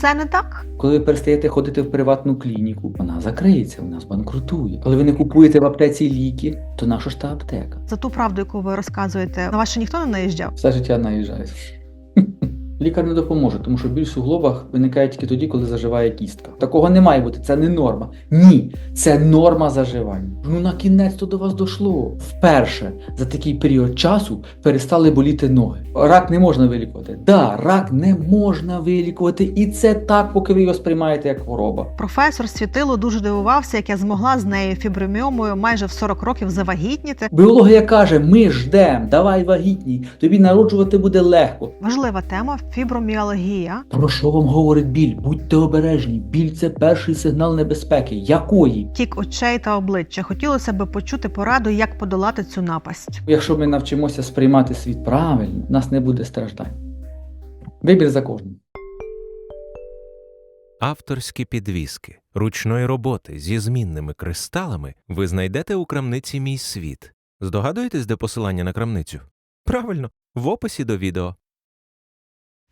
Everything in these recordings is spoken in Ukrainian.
все не так. Коли ви перестаєте ходити в приватну клініку, вона закриється, вона збанкрутує. Коли ви не купуєте в аптеці ліки, то наша ж та аптека? За ту правду, яку ви розказуєте, на вас ще ніхто не наїжджав. Все життя наїжджає. Лікар не допоможе, тому що біль в суглобах виникає тільки тоді, коли заживає кістка. Такого не має бути, це не норма. Ні, це норма заживання. Ну на кінець то до вас дошло. Вперше за такий період часу перестали боліти ноги. Рак не можна вилікувати. Да, рак не можна вилікувати, і це так, поки ви його сприймаєте як хвороба. Професор Світило дуже дивувався, як я змогла з нею фіброміомою майже в 40 років завагітніти. Біологія каже: ми ждем, давай вагітній, тобі народжувати буде легко. Важлива тема фіброміалгія. Про що вам говорить біль? Будьте обережні. Біль це перший сигнал небезпеки. Якої? Тік очей та обличчя. Хотілося би почути пораду, як подолати цю напасть. Якщо ми навчимося сприймати світ правильно, нас не буде страждань. Вибір за кожним. Авторські підвіски ручної роботи зі змінними кристалами ви знайдете у крамниці Мій світ. Здогадуєтесь, де посилання на крамницю? Правильно, в описі до відео.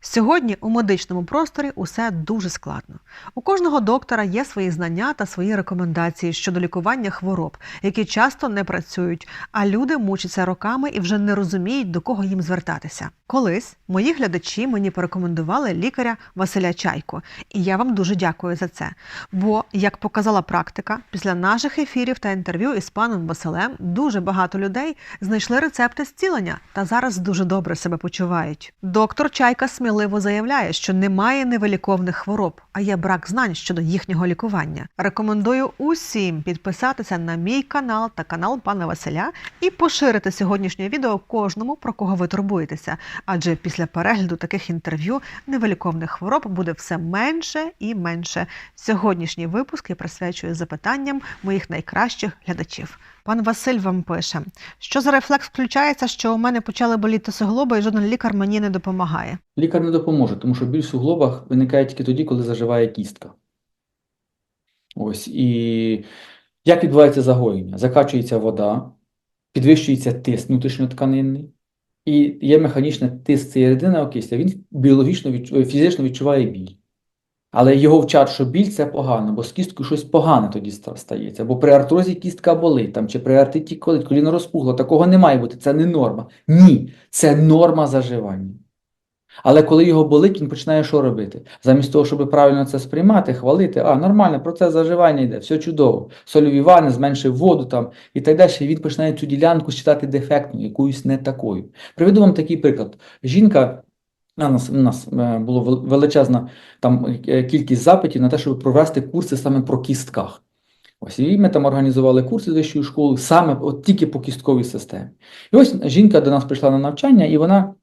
Сьогодні у медичному просторі усе дуже складно. У кожного доктора є свої знання та свої рекомендації щодо лікування хвороб, які часто не працюють, а люди мучаться роками і вже не розуміють, до кого їм звертатися. Колись мої глядачі мені порекомендували лікаря Василя Чайко, і я вам дуже дякую за це. Бо, як показала практика, після наших ефірів та інтерв'ю із паном Василем дуже багато людей знайшли рецепти зцілення та зараз дуже добре себе почувають. Доктор Чайка сміливо заявляє, що немає невиліковних хвороб, а є брак знань щодо їхнього лікування. Рекомендую усім підписатися на мій канал та канал пана Василя і поширити сьогоднішнє відео кожному, про кого ви турбуєтеся. Адже після перегляду таких інтерв'ю невиліковних хвороб буде все менше і менше. Сьогоднішній випуск я присвячую запитанням моїх найкращих глядачів. Пан Василь вам пише, що за рефлекс включається, що у мене почали боліти суглоби, і жоден лікар мені не допомагає. Лікар не допоможе, тому що біль в суглобах виникає тільки тоді, коли заживає кістка. Ось і як відбувається загоєння? Закачується вода, підвищується тиск внутрішньотканинний, і є механічний тиск цієї рідини окисля. Він біологічно фізично відчуває біль. Але його вчать, що біль це погано, бо з кісткою щось погане тоді стається. Бо при артрозі кістка болить, там, чи при артиті колить, коліно розпухло. Такого не має бути, це не норма. Ні, це норма заживання. Але коли його болить, він починає що робити? Замість того, щоб правильно це сприймати, хвалити, а нормально, процес заживання йде, все чудово. Сольові вани, зменшив воду там і так далі. Він починає цю ділянку считати дефектною, якоюсь не такою. Приведу вам такий приклад. Жінка. У нас, у нас е, було величезна там е, кількість запитів на те, щоб провести курси саме про кістках. Ось і ми там організували курси з вищої школи саме от тільки по кістковій системі. І ось жінка до нас прийшла на навчання, і вона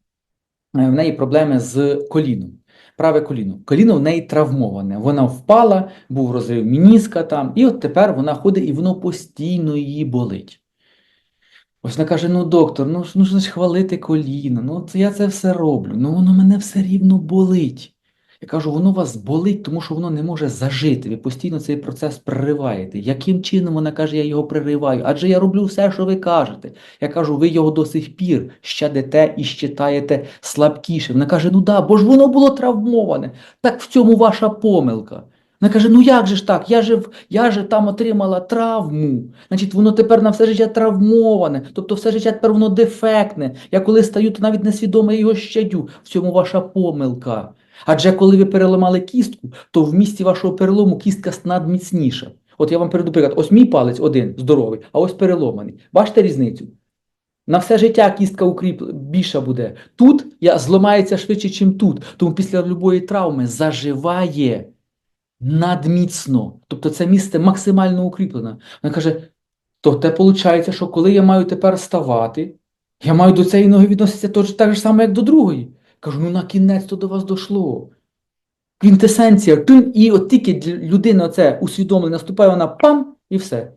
е, в неї проблеми з коліном. Праве коліно. Коліно в неї травмоване. Вона впала, був розрив мініска там, і от тепер вона ходить і воно постійно її болить. Ось вона каже: ну доктор, ну, ну ж хвалити коліно, ну я це все роблю, ну воно мене все рівно болить. Я кажу, воно вас болить, тому що воно не може зажити. Ви постійно цей процес перериваєте. Яким чином вона каже, я його перериваю? Адже я роблю все, що ви кажете. Я кажу, ви його до сих пір щадите і щитаєте слабкіше. Вона каже, ну да, бо ж воно було травмоване. Так в цьому ваша помилка. Вона каже: ну як же ж так? Я же, я же там отримала травму. Значить, воно тепер на все життя травмоване, тобто все життя тепер воно дефектне. Я коли стаю, то навіть несвідомо його щадю. В цьому ваша помилка. Адже коли ви переламали кістку, то в місці вашого перелому кістка надміцніша. От я вам переду приклад. Ось мій палець один здоровий, а ось переломаний. Бачите різницю? На все життя кістка укріп більша буде. Тут я зламається швидше, ніж тут. Тому після любої травми заживає надміцно. Тобто це місце максимально укріплене. Вона каже: то те виходить, що коли я маю тепер ставати, я маю до цієї ноги відноситися тож- так же само, як до другої. Кажу, ну на кінець то до вас дошло. Квінтесенція, і от тільки для людини це усвідомлення наступає, вона пам, і все.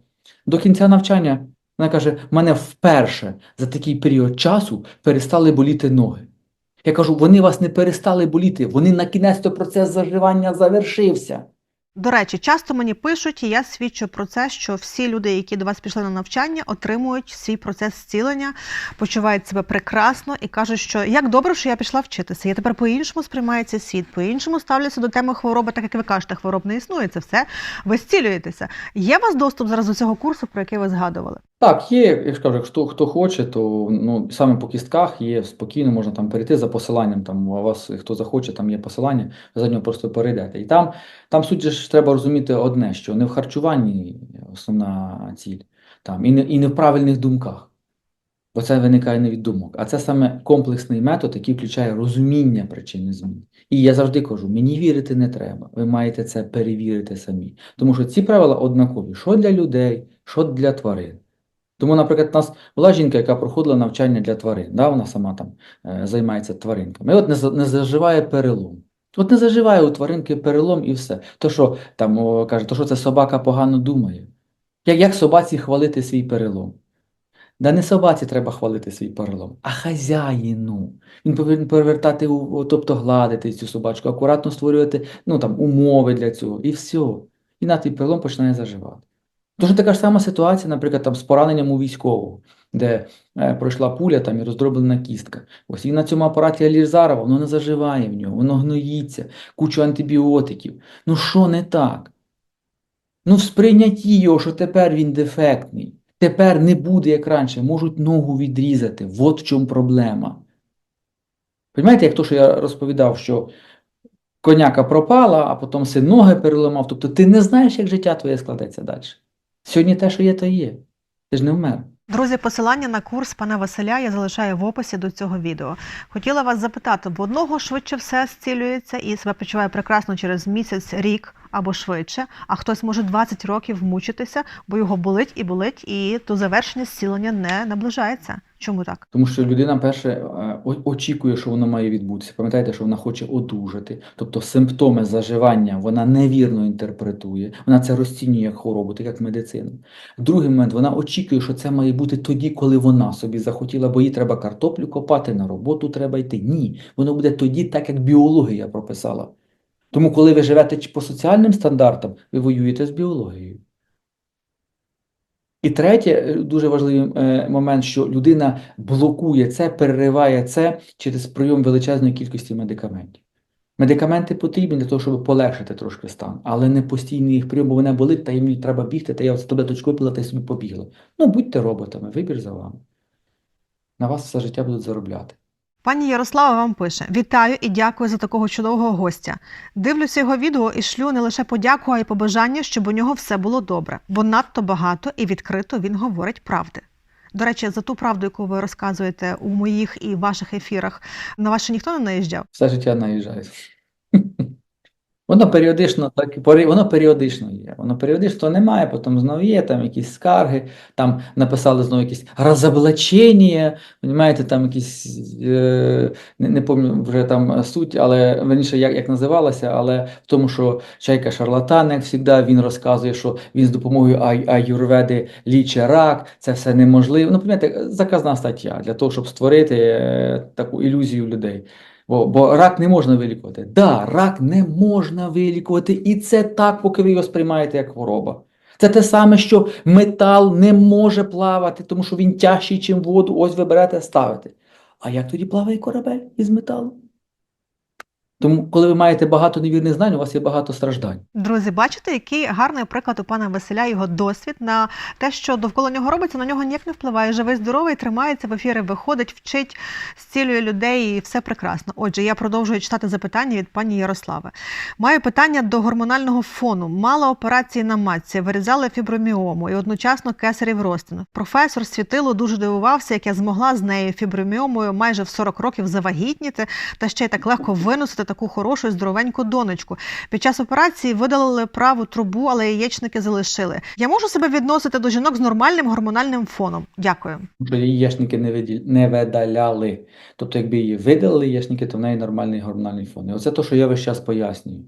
До кінця навчання вона каже: мене вперше за такий період часу перестали боліти ноги. Я кажу, вони вас не перестали боліти, вони на кінець то процес заживання завершився. До речі, часто мені пишуть, і я свідчу про це, що всі люди, які до вас пішли на навчання, отримують свій процес зцілення, почувають себе прекрасно і кажуть, що як добре, що я пішла вчитися. Я тепер по-іншому сприймаю цей світ, по-іншому ставлюся до теми хвороби, так як ви кажете, хвороб не існує. Це все ви зцілюєтеся. Є у вас доступ зараз до цього курсу, про який ви згадували? Так, є, я ж кажу, якщо хто хоче, то ну, саме по кістках є спокійно, можна там перейти за посиланням. Там у вас хто захоче, там є посилання, за нього просто перейдете. І там, там суть ж треба розуміти одне, що не в харчуванні основна ціль, там, і не, і не в правильних думках. Бо це виникає не від думок. А це саме комплексний метод, який включає розуміння причини змін. І я завжди кажу: мені вірити не треба. Ви маєте це перевірити самі. Тому що ці правила однакові, що для людей, що для тварин. Тому, наприклад, у нас була жінка, яка проходила навчання для тварин, да, вона сама там е, займається тваринками. І от не, не заживає перелом. От не заживає у тваринки перелом і все. То що там о, каже, то що це собака погано думає? Як, як собаці хвалити свій перелом? Да не собаці треба хвалити свій перелом, а хазяїну. Він повинен перевертати, тобто гладити цю собачку, акуратно створювати ну, там, умови для цього, і все. І на твій перелом починає заживати. Дуже така ж сама ситуація, наприклад, там, з пораненням у військового, де е, пройшла пуля там, і роздроблена кістка. Ось і на цьому апараті Алізарова воно не заживає в нього, воно гноїться, кучу антибіотиків. Ну що не так? Ну, в сприйнятті його, що тепер він дефектний. Тепер не буде, як раніше, можуть ногу відрізати. От в чому проблема. Понімаєте, як то, що я розповідав, що коняка пропала, а потім син ноги переламав. Тобто ти не знаєш, як життя твоє складеться далі. Сьогодні те, що є, то є. Ти ж не вмер. Друзі, посилання на курс пана Василя я залишаю в описі до цього відео. Хотіла вас запитати, бо одного швидше все зцілюється і себе почуває прекрасно через місяць, рік або швидше, а хтось може 20 років мучитися, бо його болить і болить, і до завершення зцілення не наближається. Чому так? Тому що людина, перше, е, очікує, що воно має відбутися. Пам'ятаєте, що вона хоче одужати. Тобто симптоми заживання вона невірно інтерпретує, вона це розцінює як хворобу, так як медицину. Другий момент, вона очікує, що це має бути тоді, коли вона собі захотіла, бо їй треба картоплю копати, на роботу треба йти. Ні, воно буде тоді, так як біологія прописала. Тому, коли ви живете по соціальним стандартам, ви воюєте з біологією. І третє, е, дуже важливий е, момент, що людина блокує це, перериває це через прийом величезної кількості медикаментів. Медикаменти потрібні для того, щоб полегшити трошки стан, але не постійний їх прийом, бо мене болить, та мені треба бігти, та я оце таблеточку випила, та й собі побігла. Ну, будьте роботами, вибір за вами. На вас все життя будуть заробляти. Пані Ярослава вам пише: Вітаю і дякую за такого чудового гостя. Дивлюся його відео і шлю не лише подяку, а й побажання, щоб у нього все було добре, бо надто багато і відкрито він говорить правди. До речі, за ту правду, яку ви розказуєте у моїх і ваших ефірах, на ваше ніхто не наїжджав. Все життя наїжджає. Воно періодично так, воно періодично є. Воно періодично немає, потім знову є там якісь скарги, там написали знову якісь розоблачення, понімаєте, там якісь, е, не, не пам'ятаю вже там суть, але верніше, як, як називалося, але в тому, що чайка шарлатан, як завжди, він розказує, що він з допомогою ай- аюрведи лічить рак, це все неможливо. Ну, пам'ятаєте, заказна стаття для того, щоб створити е, таку ілюзію людей. Бо, бо рак не можна вилікувати. Да, рак не можна вилікувати, і це так, поки ви його сприймаєте як хвороба. Це те саме, що метал не може плавати, тому що він тяжчий, ніж воду. Ось ви берете ставите. А як тоді плаває корабель із металу? Тому, коли ви маєте багато невірних знань, у вас є багато страждань. Друзі, бачите, який гарний приклад у пана Василя, його досвід на те, що довкола нього робиться, на нього ніяк не впливає. Живий, здоровий, тримається в ефіри, виходить, вчить, зцілює людей і все прекрасно. Отже, я продовжую читати запитання від пані Ярослави. Маю питання до гормонального фону. Мала операції на матці, вирізали фіброміому і одночасно кесарів розтин. Професор Світило дуже дивувався, як я змогла з нею фіброміомою майже в 40 років завагітніти та ще й так легко виносити таку хорошу здоровеньку донечку. Під час операції видалили праву трубу, але яєчники залишили. Я можу себе відносити до жінок з нормальним гормональним фоном. Дякую. Яєчники не, виді- не видаляли. Тобто, якби її видалили яєчники, то в неї нормальний гормональний фон. І оце те, що я весь час пояснюю.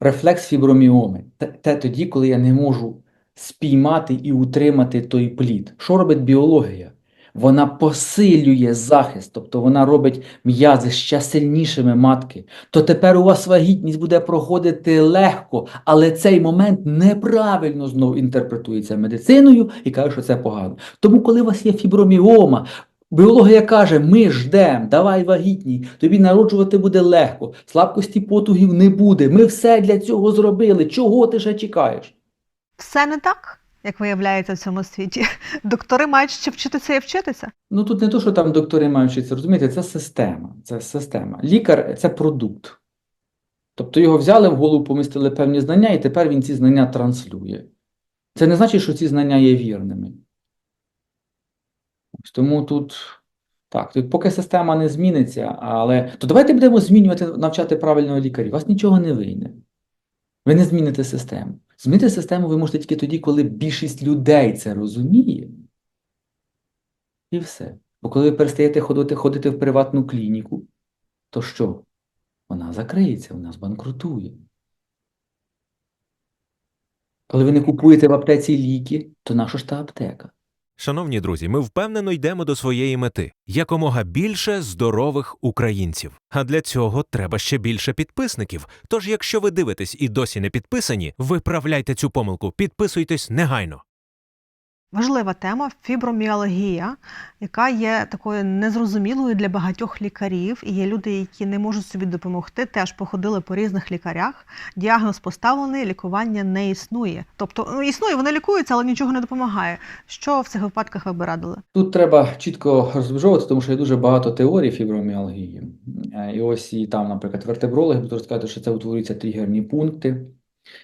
Рефлекс фіброміоми. Те тоді, коли я не можу спіймати і утримати той плід. Що робить біологія? Вона посилює захист, тобто вона робить м'язи ще сильнішими матки. То тепер у вас вагітність буде проходити легко, але цей момент неправильно знову інтерпретується медициною і каже, що це погано. Тому, коли у вас є фіброміома, біологія каже, ми ждемо, давай вагітній, тобі народжувати буде легко, слабкості потугів не буде. Ми все для цього зробили. Чого ти ще чекаєш? Все не так, як виявляється в цьому світі. Доктори мають ще вчитися і вчитися. Ну тут не то, що там доктори мають вчитися, розумієте, це система. Це система. Лікар це продукт. Тобто його взяли в голову, помістили певні знання, і тепер він ці знання транслює. Це не значить, що ці знання є вірними. Тому тут так, тут поки система не зміниться, але то давайте будемо змінювати, навчати правильного лікаря. У вас нічого не вийде. Ви не зміните систему. Змінити систему ви можете тільки тоді, коли більшість людей це розуміє. І все. Бо коли ви перестаєте ходити, ходити в приватну клініку, то що? Вона закриється, вона збанкрутує. Коли ви не купуєте в аптеці ліки, то наша ж та аптека? Шановні друзі, ми впевнено йдемо до своєї мети якомога більше здорових українців. А для цього треба ще більше підписників. Тож, якщо ви дивитесь і досі не підписані, виправляйте цю помилку, підписуйтесь негайно. Важлива тема фіброміалгія, яка є такою незрозумілою для багатьох лікарів. І є люди, які не можуть собі допомогти, теж походили по різних лікарях. Діагноз поставлений, лікування не існує. Тобто ну, існує, вони лікуються, але нічого не допомагає. Що в цих випадках ви б радили? Тут треба чітко розмежовувати, тому що є дуже багато теорій фіброміалгії. Е, І ось і там, наприклад, вертебрологи будуть розказати, що це утворюються тригерні пункти.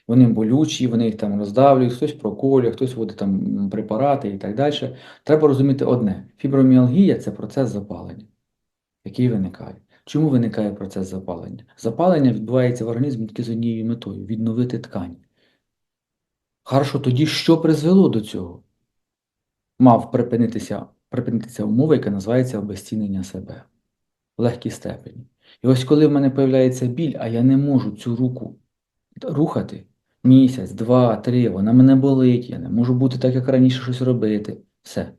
Вони болючі, вони їх там роздавлюють, хтось проколює, хтось вводить там препарати і так далі. Треба розуміти одне: фіброміалгія це процес запалення, який виникає. Чому виникає процес запалення? Запалення відбувається в організмі тільки з однією метою відновити ткань. Хорошо, тоді що призвело до цього? Мав припинитися, припинитися умова, яка називається обезцінення себе в легкій степені. І ось коли в мене появляється біль, а я не можу цю руку рухати місяць, два, три, вона мене болить, я не можу бути так, як раніше щось робити. Все.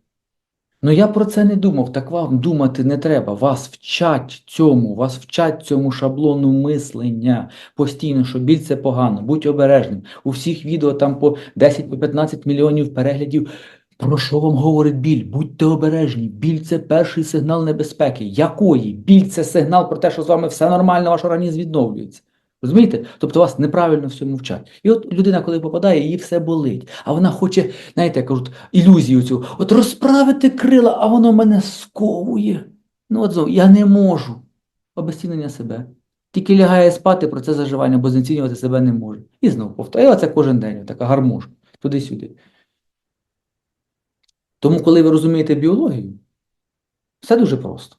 Ну я про це не думав, так вам думати не треба. Вас вчать цьому, вас вчать цьому шаблону мислення постійно, що біль це погано, будь обережним. У всіх відео там по 10-15 мільйонів переглядів. Про що вам говорить біль? Будьте обережні. Біль це перший сигнал небезпеки. Якої? Біль це сигнал про те, що з вами все нормально, ваш організм відновлюється. Розумієте? Тобто вас неправильно всьому вчать. І от людина, коли попадає, їй все болить. А вона хоче, знаєте, кажуть, ілюзію цю, от розправити крила, а воно мене сковує. Ну от знову, я не можу. Обезцінення себе. Тільки лягає спати про це заживання, бо знецінювати себе не може. І знову повторює це кожен день, така гармошка, туди-сюди. Тому, коли ви розумієте біологію, все дуже просто.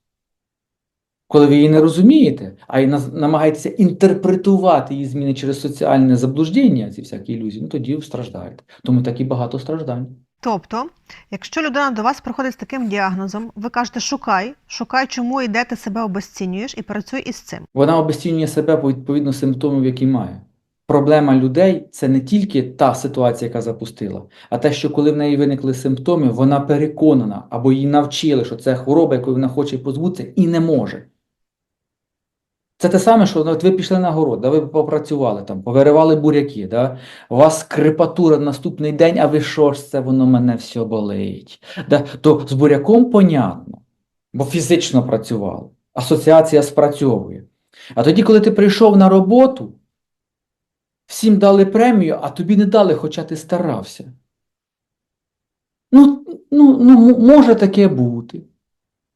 Коли ви її не розумієте, а й намагаєтеся інтерпретувати її зміни через соціальне заблуждення, ці всякі ілюзії, ну тоді ви страждаєте. Тому так і багато страждань. Тобто, якщо людина до вас приходить з таким діагнозом, ви кажете, шукай, шукай, чому і де ти себе обезцінюєш, і працюй із цим. Вона обесцінює себе по відповідно симптомів, які має. Проблема людей це не тільки та ситуація, яка запустила, а те, що коли в неї виникли симптоми, вона переконана або її навчили, що це хвороба, якої вона хоче позбутися, і не може. Це те саме, що ну, от ви пішли на город, да, ви попрацювали там, повиривали буряки, да, у вас крепатура наступний день, а ви що ж це, воно мене все болить. Да, то з буряком понятно, бо фізично працювали. Асоціація спрацьовує. А тоді, коли ти прийшов на роботу, всім дали премію, а тобі не дали, хоча ти старався. Ну, ну, ну може таке бути.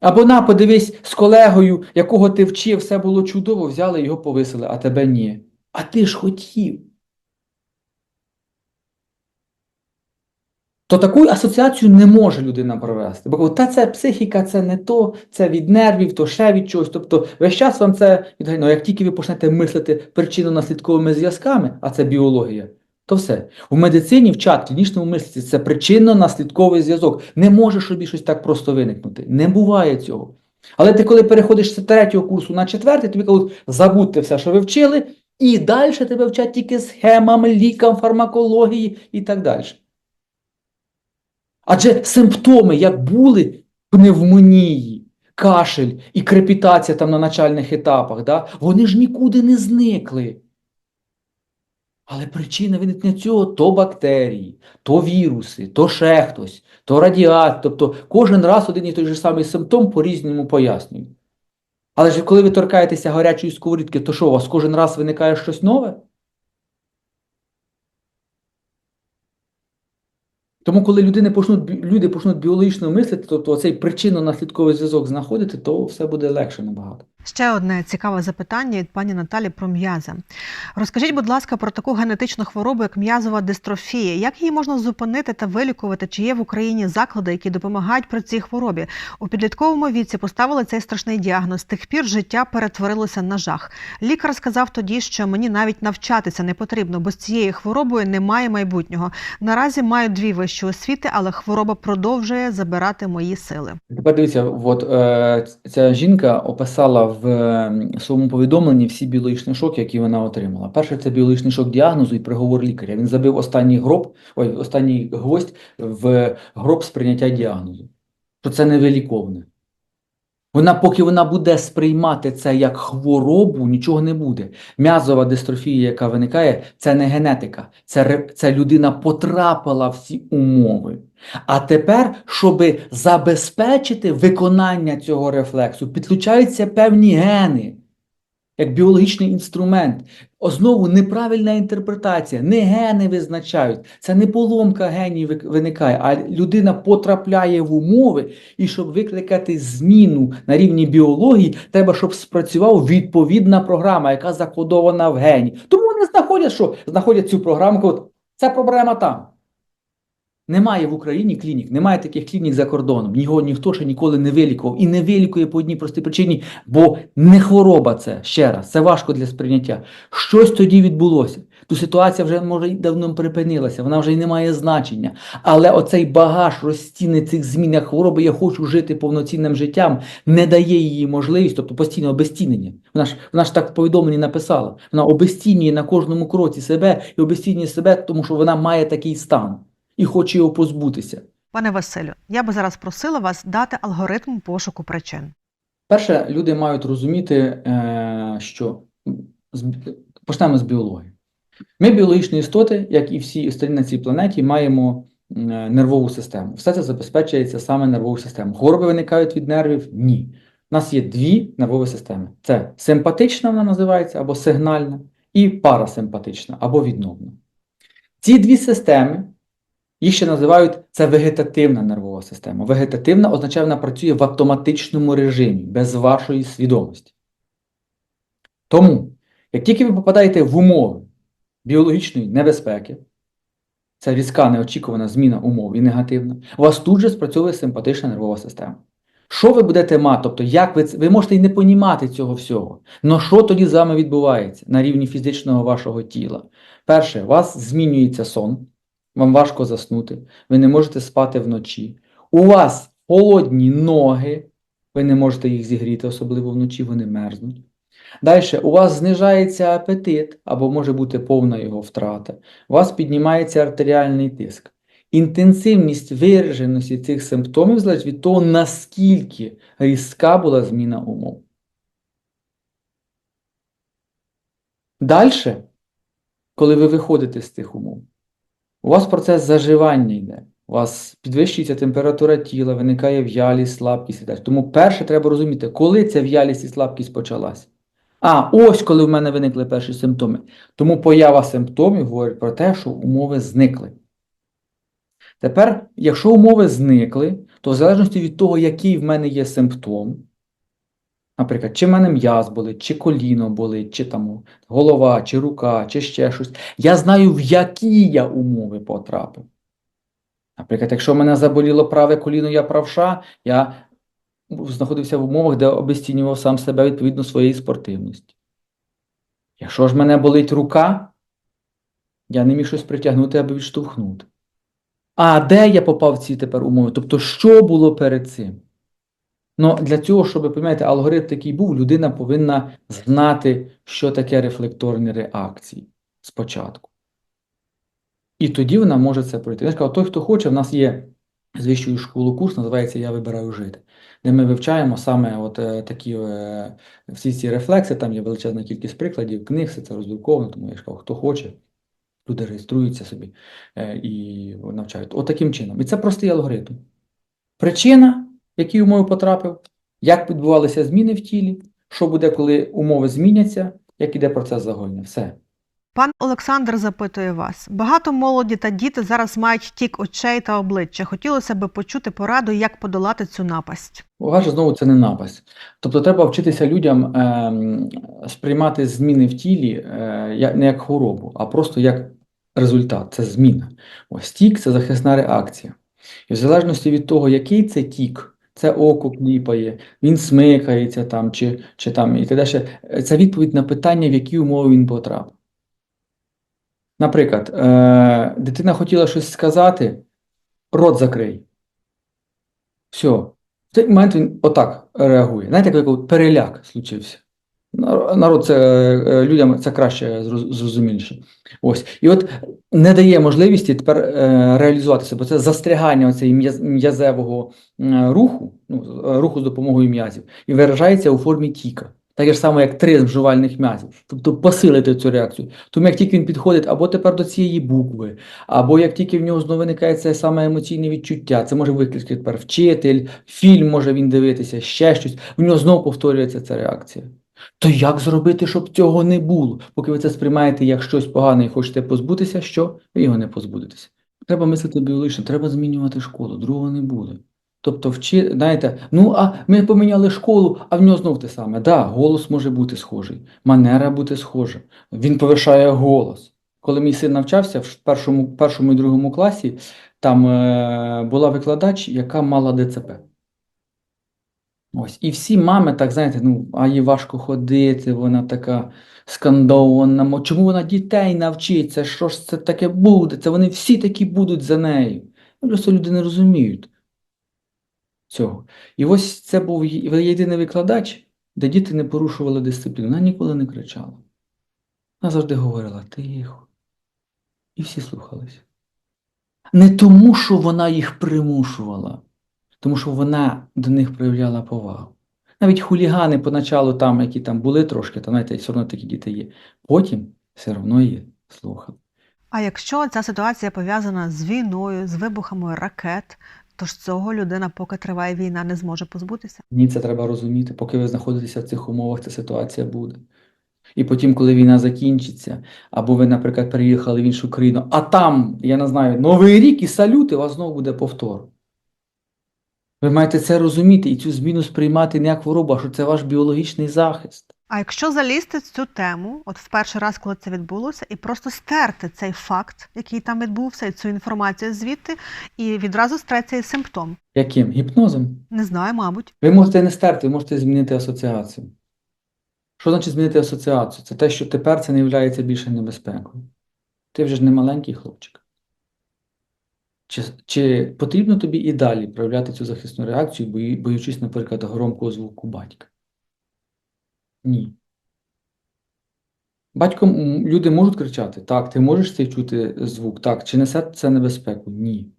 Або на, подивись, з колегою, якого ти вчив, все було чудово, взяли його повисили, а тебе ні. А ти ж хотів. То таку асоціацію не може людина провести. Бо та це психіка, це не то, це від нервів, то ще від чогось. Тобто весь час вам це відгайно. Як тільки ви почнете мислити причинно-наслідковими зв'язками, а це біологія, то все. У медицині в чат клінічному мислі це причинно-наслідковий зв'язок. Не може собі щось так просто виникнути. Не буває цього. Але ти, коли переходиш з третього курсу на четвертий, тобі кажуть, забудьте все, що ви вчили, і далі тебе вчать тільки схемам, лікам, фармакології і так далі. Адже симптоми як були, пневмонії, кашель і крепітація там на начальних етапах, да? вони ж нікуди не зникли. Але причина виникнення цього то бактерії, то віруси, то ще хтось, то радіація. Тобто кожен раз один і той же самий симптом по-різному пояснюють. Але ж коли ви торкаєтеся гарячої сковорідки, то що у вас кожен раз виникає щось нове? Тому, коли людини почнуть, люди почнуть біологічно мислити, тобто цей причинно-наслідковий зв'язок знаходити, то все буде легше набагато. Ще одне цікаве запитання від пані Наталі про м'язи. Розкажіть, будь ласка, про таку генетичну хворобу, як м'язова дистрофія. Як її можна зупинити та вилікувати? Чи є в Україні заклади, які допомагають при цій хворобі? У підлітковому віці поставили цей страшний діагноз. Тих пір життя перетворилося на жах. Лікар сказав тоді, що мені навіть навчатися не потрібно, бо з цією хворобою немає майбутнього. Наразі маю дві вищі освіти, але хвороба продовжує забирати мої сили. Тепер дивіться, от е, ця жінка описала в е, своєму повідомленні всі біологічні шоки, які вона отримала. Перше, це біологічний шок діагнозу і приговор лікаря. Він забив останній гроб, ой, останній гвоздь в гроб сприйняття діагнозу. Що це невиліковне. Вона, поки вона буде сприймати це як хворобу, нічого не буде. М'язова дистрофія, яка виникає, це не генетика. Це, це людина потрапила в ці умови. А тепер, щоб забезпечити виконання цього рефлексу, підключаються певні гени, як біологічний інструмент. О, Знову неправильна інтерпретація. Не гени визначають. Це не поломка генів виникає, а людина потрапляє в умови, і щоб викликати зміну на рівні біології, треба, щоб спрацювала відповідна програма, яка закодована в гені. Тому вони знаходять, що знаходять цю програму, кажуть, ця проблема там. Немає в Україні клінік, немає таких клінік за кордоном. Його ніхто ще ніколи не вилікував і не вилікує по одній простій причині, бо не хвороба це ще раз, це важко для сприйняття. Щось тоді відбулося. Ту ситуація вже може й давно припинилася, вона вже й не має значення. Але оцей багаж розцінний цих змін як хвороби, я хочу жити повноцінним життям, не дає їй можливість, тобто постійне обезцінення. Вона ж вона ж так в повідомленні написала. Вона обезцінює на кожному кроці себе і обезцінює себе, тому що вона має такий стан і хоче його позбутися. Пане Василю, я би зараз просила вас дати алгоритм пошуку причин. Перше, люди мають розуміти, е, що почнемо з біології. Ми біологічні істоти, як і всі остальні на цій планеті, маємо е, нервову систему. Все це забезпечується саме нервовою системою. Хвороби виникають від нервів? Ні. У нас є дві нервові системи: це симпатична, вона називається, або сигнальна, і парасимпатична, або відновна. Ці дві системи. Їх ще називають це вегетативна нервова система. Вегетативна означає, вона працює в автоматичному режимі, без вашої свідомості. Тому, як тільки ви попадаєте в умови біологічної небезпеки, це різка неочікувана зміна умов і негативна, у вас тут же спрацьовує симпатична нервова система. Що ви будете мати? Тобто, як ви, ви можете і не понімати цього всього. Но що тоді з вами відбувається на рівні фізичного вашого тіла? Перше, у вас змінюється сон. Вам важко заснути, ви не можете спати вночі. У вас холодні ноги, ви не можете їх зігріти, особливо вночі вони мерзнуть. Далі, у вас знижається апетит, або може бути повна його втрата. У вас піднімається артеріальний тиск. Інтенсивність вираженості цих симптомів залежить від того, наскільки різка була зміна умов. Далі, коли ви виходите з цих умов, у вас процес заживання йде. У вас підвищується температура тіла, виникає в'ялість, слабкість і так. Тому перше треба розуміти, коли ця в'ялість і слабкість почалась. А, ось коли в мене виникли перші симптоми. Тому поява симптомів говорить про те, що умови зникли. Тепер, якщо умови зникли, то в залежності від того, який в мене є симптом, наприклад, чи в мене м'яз болить, чи коліно болить, чи там голова, чи рука, чи ще щось, я знаю, в які я умови потрапив. Наприклад, якщо в мене заболіло праве коліно, я правша, я знаходився в умовах, де обезцінював сам себе відповідно своєї спортивності. Якщо ж мене болить рука, я не міг щось притягнути або відштовхнути. А де я попав в ці тепер умови? Тобто, що було перед цим? Ну, для цього, щоб, розумієте, алгоритм такий був, людина повинна знати, що таке рефлекторні реакції спочатку. І тоді вона може це пройти. Я кажу, той, хто хоче, в нас є з вищої школи курс, називається Я вибираю жити, де ми вивчаємо саме от е, такі е, всі ці рефлекси, там є величезна кількість прикладів, книг, все це роздруковано, тому я ж кажу, хто хоче, люди реєструються собі е, і навчають. От таким чином. І це простий алгоритм. Причина, які умови потрапив, як відбувалися зміни в тілі, що буде, коли умови зміняться, як іде процес загоєння. Все. Пан Олександр запитує вас: багато молоді та діти зараз мають тік очей та обличчя. Хотілося б почути пораду, як подолати цю напасть. Увага, знову це не напасть. Тобто треба вчитися людям ем, сприймати зміни в тілі е, не як хворобу, а просто як результат, це зміна. Ось тік це захисна реакція. І в залежності від того, який це тік, це око кліпає, він смикається там, чи, чи там і т.д. Це відповідь на питання, в які умови він потрапив. Наприклад, е, дитина хотіла щось сказати, рот закрий. Все. В цей момент він отак реагує. Знаєте, як переляк случився. Нар- Народ це е, людям це краще зрозуміліше. Ось. І от не дає можливості тепер е, реалізуватися, бо це застрягання м'яз- м'язевого руху, ну, е, руху з допомогою м'язів, і виражається у формі тіка. Так ж само, як тризм жувальних м'язів. Тобто посилити цю реакцію. Тому як тільки він підходить або тепер до цієї букви, або як тільки в нього знову виникає це саме емоційне відчуття, це може викликати тепер вчитель, фільм може він дивитися, ще щось, в нього знову повторюється ця реакція. То як зробити, щоб цього не було? Поки ви це сприймаєте як щось погане і хочете позбутися, що ви його не позбудетеся. Треба мислити біологічно, треба змінювати школу, другого не буде. Тобто, вчи, знаєте, ну а ми поміняли школу, а в нього знов те саме. Да, голос може бути схожий, манера бути схожа. Він повишає голос. Коли мій син навчався в першому, першому і другому класі, там е, була викладач, яка мала ДЦП. Ось. І всі мами так, знаєте, ну, а їй важко ходити, вона така скандована. Чому вона дітей навчиться? Що ж це таке буде? Це вони всі такі будуть за нею. Ну, Просто люди не розуміють цього. І ось це був єдиний викладач, де діти не порушували дисципліну. Вона ніколи не кричала. Вона завжди говорила тихо. І всі слухалися. Не тому, що вона їх примушувала, тому що вона до них проявляла повагу. Навіть хулігани поначалу там, які там були трошки, там, знаєте, все одно такі діти є. Потім все одно є слухали. А якщо ця ситуація пов'язана з війною, з вибухами ракет, то ж цього людина, поки триває війна, не зможе позбутися. Ні, це треба розуміти. Поки ви знаходитеся в цих умовах, ця ситуація буде. І потім, коли війна закінчиться, або ви, наприклад, переїхали в іншу країну, а там, я не знаю, Новий рік і салюти, у вас знову буде повтор. Ви маєте це розуміти і цю зміну сприймати не як хворобу, а що це ваш біологічний захист. А якщо залізти в цю тему, от в перший раз, коли це відбулося, і просто стерти цей факт, який там відбувся, і цю інформацію звідти, і відразу стре цей симптом. Яким? Гіпнозом. Не знаю, мабуть. Ви можете не стерти, ви можете змінити асоціацію. Що значить змінити асоціацію? Це те, що тепер це не є більше небезпекою. Ти вже ж не маленький хлопчик. Чи, чи потрібно тобі і далі проявляти цю захисну реакцію, боючись, наприклад, громкого звуку батька? Ні. Батько, люди можуть кричати, так, ти можеш цей чути звук, так, чи несе це небезпеку? Ні.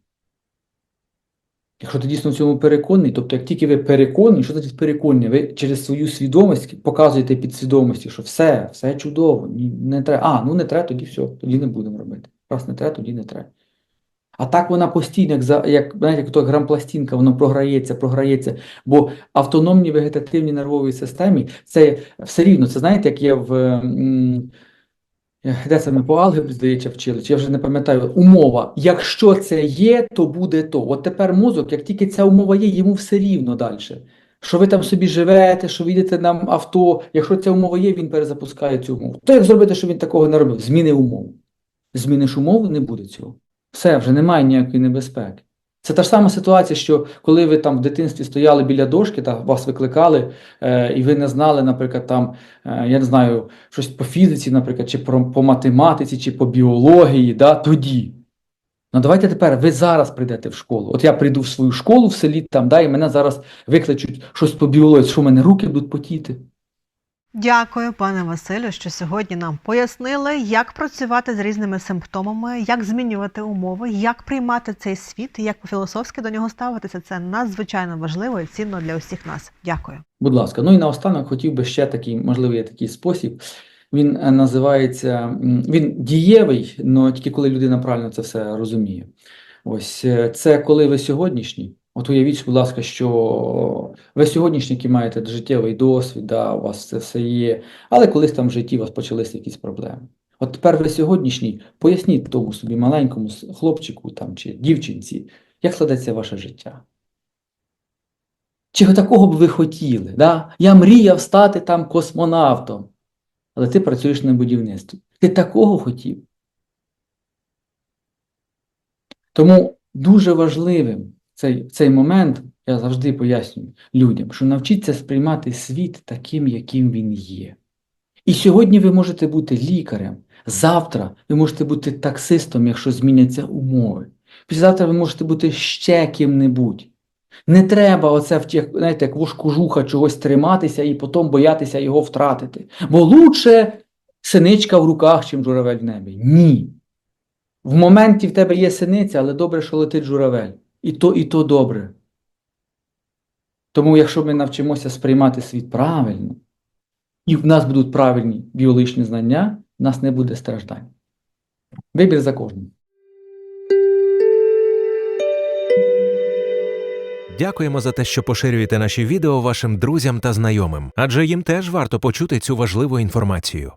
Якщо ти дійсно в цьому переконаний, тобто як тільки ви переконані, що значить переконані, ви через свою свідомість показуєте підсвідомості, що все, все чудово, не треба. А, ну не треба, тоді все, тоді не будемо робити. Раз не треба, тоді не треба. А так вона постійно, як, як, знаєте, як то грампластинка, воно програється, програється. Бо автономній вегетативній нервовій системі це все рівно, це знаєте, як є в. де це ми по алгебрі, здається, вчили, чи я вже не пам'ятаю, умова. Якщо це є, то буде то. От тепер мозок, як тільки ця умова є, йому все рівно далі. Що ви там собі живете, що ви їдете на авто, якщо ця умова є, він перезапускає цю умову. То як зробити, щоб він такого не робив? Зміни умов. Зміниш умову, не буде цього. Все, вже немає ніякої небезпеки. Це та ж сама ситуація, що коли ви там в дитинстві стояли біля дошки, та вас викликали, е, і ви не знали, наприклад, там, е, я не знаю, щось по фізиці, наприклад, чи про, по математиці, чи по біології, да, тоді. Ну давайте тепер ви зараз прийдете в школу. От я прийду в свою школу в селі, там, да, і мене зараз викличуть щось по біології, що в мене руки будуть потіти. Дякую, пане Василю, що сьогодні нам пояснили, як працювати з різними симптомами, як змінювати умови, як приймати цей світ, як філософськи до нього ставитися. Це надзвичайно важливо і цінно для усіх нас. Дякую. Будь ласка. Ну і наостанок хотів би ще такий, можливо, є такий спосіб. Він е, називається, він дієвий, але тільки коли людина правильно це все розуміє. Ось е, це коли ви сьогоднішні. От уявіть, будь ласка, що ви сьогоднішні, які маєте життєвий досвід, да, у вас це все є, але колись там в житті у вас почалися якісь проблеми. От тепер ви сьогоднішній, поясніть тому собі маленькому хлопчику там, чи дівчинці, як складеться ваше життя. Чи такого б ви хотіли? Да? Я мріяв стати там космонавтом, але ти працюєш на будівництві. Ти такого хотів? Тому дуже важливим цей, цей момент, я завжди пояснюю людям, що навчіться сприймати світ таким, яким він є. І сьогодні ви можете бути лікарем, завтра ви можете бути таксистом, якщо зміняться умови. Післязавтра ви можете бути ще ким-небудь. Не треба оце втіх, знаєте, як вошкожуха чогось триматися і потім боятися його втратити. Бо лучше синичка в руках, чим журавель в небі. Ні. В моменті в тебе є синиця, але добре, що летить журавель. І то, і то добре. Тому, якщо ми навчимося сприймати світ правильно, і в нас будуть правильні біологічні знання, в нас не буде страждань. Вибір за кожним. Дякуємо за те, що поширюєте наші відео вашим друзям та знайомим, адже їм теж варто почути цю важливу інформацію.